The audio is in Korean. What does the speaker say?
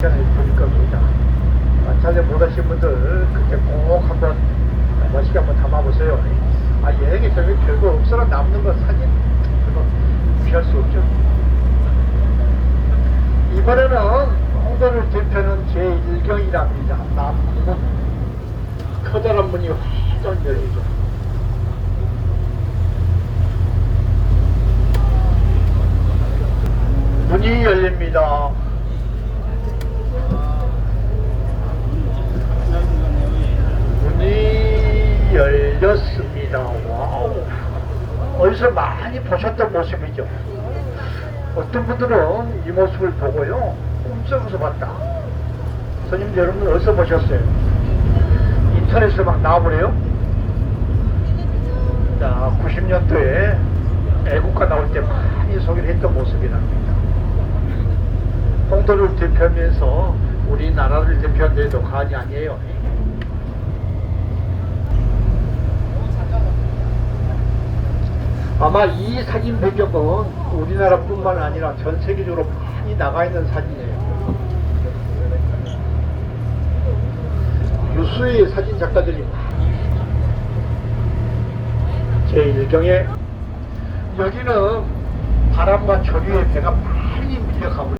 볼 겁니다. 마찰에 못 하신 분들 그때 꼭 한번 멋있게 한번 담아보세요. 아 여행에 저기 별거 없어라 남는 거 사진 그거 무시할 수 없죠. 이번에는 홍도를 대표하는 제1경이랍니다. 남문 커다란 문이 활짝 열리죠. 문이 열립니다. 문이 열렸습니다. 와우. 어디서 많이 보셨던 모습이죠. 어떤 분들은 이 모습을 보고요. 꿈속에서 봤다. 손님 여러분 어디서 보셨어요? 인터넷에 막 나와버려요? 자, 90년도에 애국가 나올 때 많이 소개를 했던 모습이랍니다. 홍도를 대표하면서 우리나라를 대표한 데도 과언이 아니에요. 아마 이 사진 배경은 우리나라뿐만 아니라 전 세계적으로 많이 나가 있는 사진이에요. 유수의 사진 작가들이 제1경에 여기는 바람과 조류의 배가 많이 밀려가고